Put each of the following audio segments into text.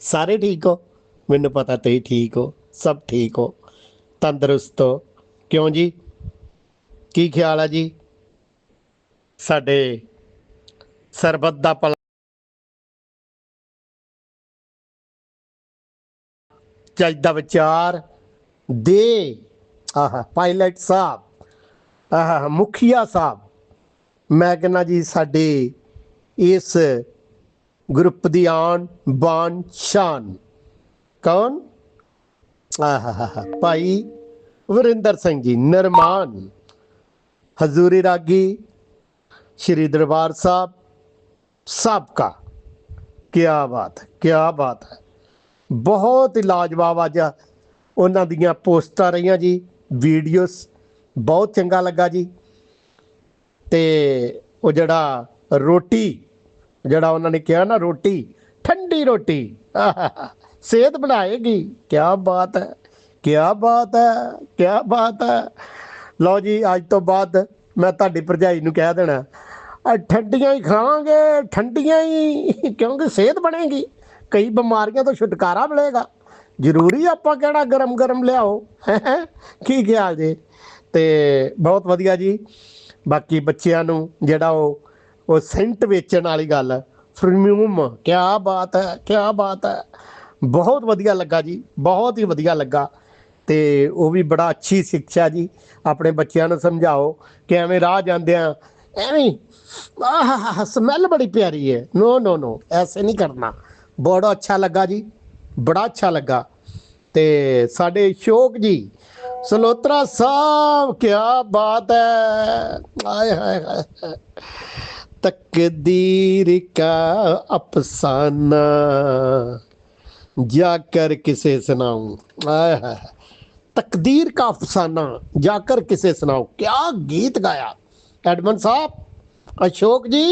ਸਾਰੇ ਠੀਕ ਹੋ? ਮੈਨੂੰ ਪਤਾ ਤੁਸੀਂ ਠੀਕ ਹੋ, ਸਭ ਠੀਕ ਹੋ। ਤੰਦਰੁਸਤ ਹੋ। ਕਿਉਂ ਜੀ? ਕੀ ਖਿਆਲ ਹੈ ਜੀ? ਸਾਡੇ ਸਰਬੱਤ ਦਾ ਭਲਾ ਚੱਜਦਾ ਵਿਚਾਰ ਦੇ। ਆਹ, ਪਾਇਲਟ ਸਾਹਿਬ। ਆਹ, ਮੁਖੀਆ ਸਾਹਿਬ। ਮੈਂ ਕਹਿੰਦਾ ਜੀ, ਸਾਡੇ ਇਸ ਗਰੁੱਪ ਦੀ ਆਨ, ਬਾਨ, ਸ਼ਾਨ। ਕੌਣ? ਆਹ ਭਾਈ ਵਰਿੰਦਰ ਸਿੰਘ ਜੀ, ਨਰਮਾਨ। ਹਜ਼ੂਰੀ ਰਾਗੀ, ਸ਼੍ਰੀ ਦਰਬਾਰ ਸਾਹਿਬ, ਸਾਬਕਾ। ਕੀ ਬਾਤ ਹੈ ਕੀ ਬਾਤ ਹੈ। ਬਹੁਤ ਹੀ ਲਾਜਵਾਬ ਅੱਜ ਉਹਨਾਂ ਦੀਆਂ ਪੋਸਟਾਂ ਰਹੀਆਂ ਜੀ ਵੀਡੀਓਸ ਬਹੁਤ ਚੰਗਾ ਲੱਗਾ ਜੀ। ਤੇ ਉਹ ਜਿਹੜਾ ਰੋਟੀ ਜਿਹੜਾ ਉਹਨਾਂ ਨੇ ਕਿਹਾ ਨਾ ਰੋਟੀ, ਠੰਡੀ ਰੋਟੀ। ਸਿਹਤ ਬਣਾਏਗੀ। ਕੀ ਬਾਤ ਹੈ ਕੀ ਬਾਤ ਹੈ ਕੀ ਬਾਤ ਹੈ। ਲਓ ਜੀ, ਅੱਜ ਤੋਂ ਬਾਅਦ ਮੈਂ ਤੁਹਾਡੀ ਭਰਜਾਈ ਨੂੰ ਕਹਿ ਦੇਣਾ ਠੰਡੀਆਂ ਹੀ ਖਾਵਾਂਗੇ, ਠੰਡੀਆਂ ਹੀ, ਕਿਉਂਕਿ ਸਿਹਤ ਬਣੇਗੀ। ਕਈ ਬਿਮਾਰੀਆਂ ਤੋਂ ਛੁਟਕਾਰਾ ਮਿਲੇਗਾ। ਜ਼ਰੂਰੀ ਆਪਾਂ ਕਿਹੜਾ ਗਰਮ ਗਰਮ ਲਿਆਓ ਕੀ ਖਿਆਲ ਜੇ? ਤੇ ਬਹੁਤ ਵਧੀਆ ਜੀ। ਬਾਕੀ ਬੱਚਿਆਂ ਨੂੰ ਜਿਹੜਾ ਉਹ ਉਹ ਸੈਂਟ ਵੇਚਣ ਵਾਲੀ ਗੱਲ ਫਰਮਿਊਮ ਕੀ ਬਾਤ ਹੈ ਕੀ ਬਾਤ ਹੈ। ਬਹੁਤ ਵਧੀਆ ਲੱਗਾ ਜੀ, ਬਹੁਤ ਹੀ ਵਧੀਆ ਲੱਗਾ। ਤੇ ਉਹ ਵੀ ਬੜਾ ਅੱਛੀ ਸਿੱਖਿਆ ਜੀ, ਆਪਣੇ ਬੱਚਿਆਂ ਨੂੰ ਸਮਝਾਓ ਕਿ ਐਵੇਂ ਰਾਹ ਜਾਂਦਿਆਂ ਐਵੇਂ ਆਹ ਸਮੈਲ ਬੜੀ ਪਿਆਰੀ ਹੈ। ਨੋ ਨੋ ਨੋ ਐਸੇ ਨਹੀਂ ਕਰਨਾ। ਬੜਾ ਅੱਛਾ ਲੱਗਾ ਜੀ, ਬੜਾ ਅੱਛਾ ਲੱਗਾ। ਤੇ ਸਾਡੇ ਸ਼ੋਕ ਜੀ, ਸਲੋਤਰਾ ਸਾਹਿਬ ਕੀ ਬਾਤ ਹੈ। ਆਏ ਹਾਏ ਹਾਏ। ਤਕਦੀਰ ਕਾ ਅਫਸਾਨਾ जाकर किसे सुनाऊं आय हाय हाय। तकदीर का अफसाना जाकर किसे सुनाऊं क्या गीत गाया एडमन साहब अशोक जी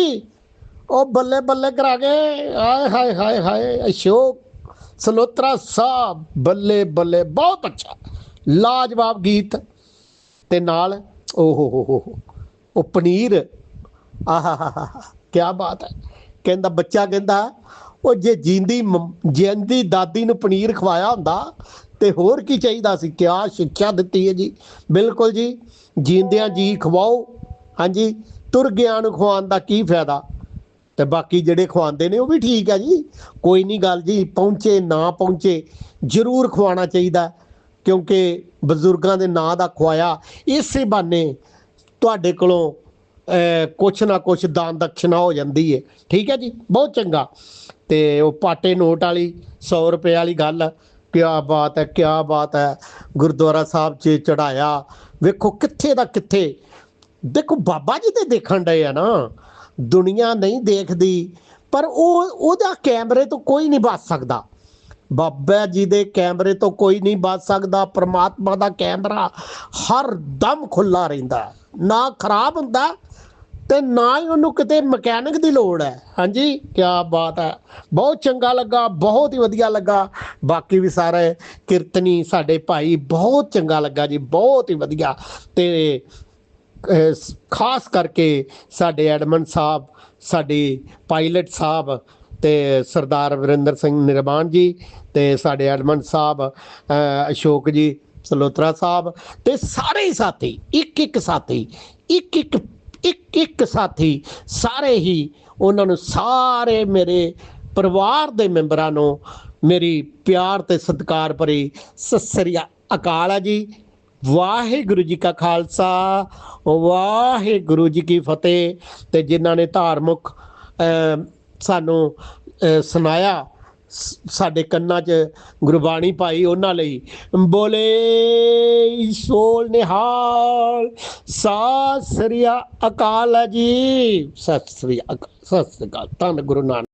ओ बल्ले बल्ले करा गए आय हाय हाय हाय अशोक सलोत्रा साहब ਬੱਲੇ ਬੱਲੇ ਬਹੁਤ ਅੱਛਾ ਲਾਜਵਾਬ ਗੀਤ ਤੇ ਨਾਲ ਓ ਹੋ ਹੋ ਹੋ ਹੋ, ਉਹ ਪਨੀਰ ਆਹਾ ਕੀ ਬਾਤ ਹੈ। ਕਹਿੰਦਾ, ਬੱਚਾ ਕਹਿੰਦਾ, ਉਹ ਜੇ ਜਿੰਦੀ ਜਿੰਦੀ ਦਾਦੀ ਨੂੰ ਪਨੀਰ ਖਵਾਇਆ ਹੁੰਦਾ, ਤੇ ਹੋਰ ਕੀ ਚਾਹੀਦਾ ਸੀ? ਕਿਆ ਸਿੱਖਿਆ ਦਿੱਤੀ ਹੈ ਜੀ? ਬਿਲਕੁਲ ਜੀ, ਜਿੰਦਿਆਂ ਜੀ ਖਵਾਓ। ਹਾਂਜੀ, ਤੁਰ ਗਿਆ ਨੂੰ ਖਵਾਉਣ ਦਾ ਕੀ ਫਾਇਦਾ? ਤੇ ਬਾਕੀ ਜਿਹੜੇ ਖਵਾਉਂਦੇ ਨੇ, ਉਹ ਵੀ ਠੀਕ ਹੈ ਜੀ। ਕੋਈ ਨਹੀਂ ਗੱਲ ਜੀ, ਪਹੁੰਚੇ, ਨਾ ਪਹੁੰਚੇ, ਜ਼ਰੂਰ ਖਵਾਉਣਾ ਚਾਹੀਦਾ ਕਿਉਂਕਿ ਬਜ਼ੁਰਗਾਂ ਦੇ ਨਾਂ ਦਾ ਖਵਾਇਆ, ਇਸੇ ਬਹਾਨੇ ਤੁਹਾਡੇ ਕੋਲੋਂ ਕੁਛ ਨਾ ਕੁਛ ਦਾਨ ਦਕਸ਼ਨਾ ਹੋ ਜਾਂਦੀ ਹੈ ਠੀਕ ਹੈ ਜੀ? ਬਹੁਤ ਚੰਗਾ। ਤੇ ਉਹ ਪਾਟੇ ਨੋਟ ਵਾਲੀ 100 ਰੁਪਏ ਵਾਲੀ ਗੱਲ, ਕਿਆ ਬਾਤ ਹੈ, ਕਿਆ ਬਾਤ ਹੈ। ਗੁਰਦੁਆਰਾ ਸਾਹਿਬ 'ਚ ਚੜਾਇਆ ਵੇਖੋ ਕਿੱਥੇ ਦਾ ਕਿੱਥੇ। ਦੇਖੋ ਬਾਬਾ ਜੀ ਤੇ ਦੇਖਣ ਡਏ ਆ ਨਾ। ਦੁਨੀਆ ਨਹੀਂ ਦੇਖਦੀ, ਪਰ ਉਹ, ਉਹਦਾ ਕੈਮਰੇ ਤੋਂ ਕੋਈ ਨਹੀਂ ਬਚ ਸਕਦਾ। ਬਾਬਾ ਜੀ ਦੇ ਕੈਮਰੇ ਤੋਂ ਕੋਈ ਨਹੀਂ ਬਚ ਸਕਦਾ। ਪ੍ਰਮਾਤਮਾ ਦਾ ਕੈਮਰਾ ਹਰ ਦਮ ਖੁੱਲਾ ਰਹਿੰਦਾ। ਨਾ ਖਰਾਬ ਹੁੰਦਾ ਤੇ ਨਾ ਹੀ ਉਹਨੂੰ ਕਿਤੇ ਮਕੈਨਿਕ ਦੀ ਲੋੜ ਹੈ। ਹਾਂਜੀ ਕੀ ਬਾਤ ਹੈ। ਬਹੁਤ ਚੰਗਾ ਲੱਗਾ, ਬਹੁਤ ਹੀ ਵਧੀਆ ਲੱਗਾ। ਬਾਕੀ ਵੀ ਸਾਰੇ ਕੀਰਤਨੀ ਸਾਡੇ ਭਾਈ ਬਹੁਤ ਚੰਗਾ ਲੱਗਾ ਜੀ, ਬਹੁਤ ਹੀ ਵਧੀਆ। ਤੇ ਖਾਸ ਕਰਕੇ ਸਾਡੇ ਐਡਮਨ ਸਾਹਿਬ, ਸਾਡੇ ਪਾਇਲਟ ਸਾਹਿਬ ਤੇ ਸਰਦਾਰ ਵਰਿੰਦਰ ਸਿੰਘ ਨਿਰਮਾਨ ਜੀ ਤੇ ਸਾਡੇ ਐਡਮਨ ਸਾਹਿਬ ਅਸ਼ੋਕ ਜੀ, ਸਲੋਤਰਾ ਸਾਹਿਬ ਤੇ ਸਾਰੇ ਹੀ ਸਾਥੀ ਇੱਕ ਇੱਕ ਸਾਥੀ ਇੱਕ ਇੱਕ ਇੱਕ ਇੱਕ ਸਾਥੀ ਸਾਰੇ ਹੀ ਉਹਨਾਂ ਨੂੰ ਸਾਰੇ ਮੇਰੇ ਪਰਿਵਾਰ ਦੇ ਮੈਂਬਰਾਂ ਨੂੰ ਮੇਰੀ ਪਿਆਰ ਤੇ ਸਤਿਕਾਰ ਭਰੀ ਸਤਿ ਸ੍ਰੀ ਅਕਾਲ ਹੈ ਜੀ। ਵਾਹਿਗੁਰੂ ਜੀ ਕਾ ਖਾਲਸਾ ਵਾਹਿਗੁਰੂ ਜੀ ਕੀ ਫਤਿਹ। ਤੇ ਜਿਨ੍ਹਾਂ ਨੇ ਧਾਰਮਿਕ ਸਾਨੂੰ ਅਹ, ਸੁਣਾਇਆ ਸਾਡੇ ਕੰਨਾਂ 'ਚ ਗੁਰਬਾਣੀ ਪਾਈ ਉਹਨਾਂ ਲਈ। ਬੋਲੇ, ਸੋਲ ਨਿਹਾਲ, ਸਤਿ ਸ੍ਰੀ ਅਕਾਲ ਜੀ। ਸਤਿ ਸ੍ਰੀ ਅਕਾਲ ਸਤਿ ਸ੍ਰੀ ਅਕਾਲ। ਧੰਨ ਗੁਰੂ ਨਾਨਕ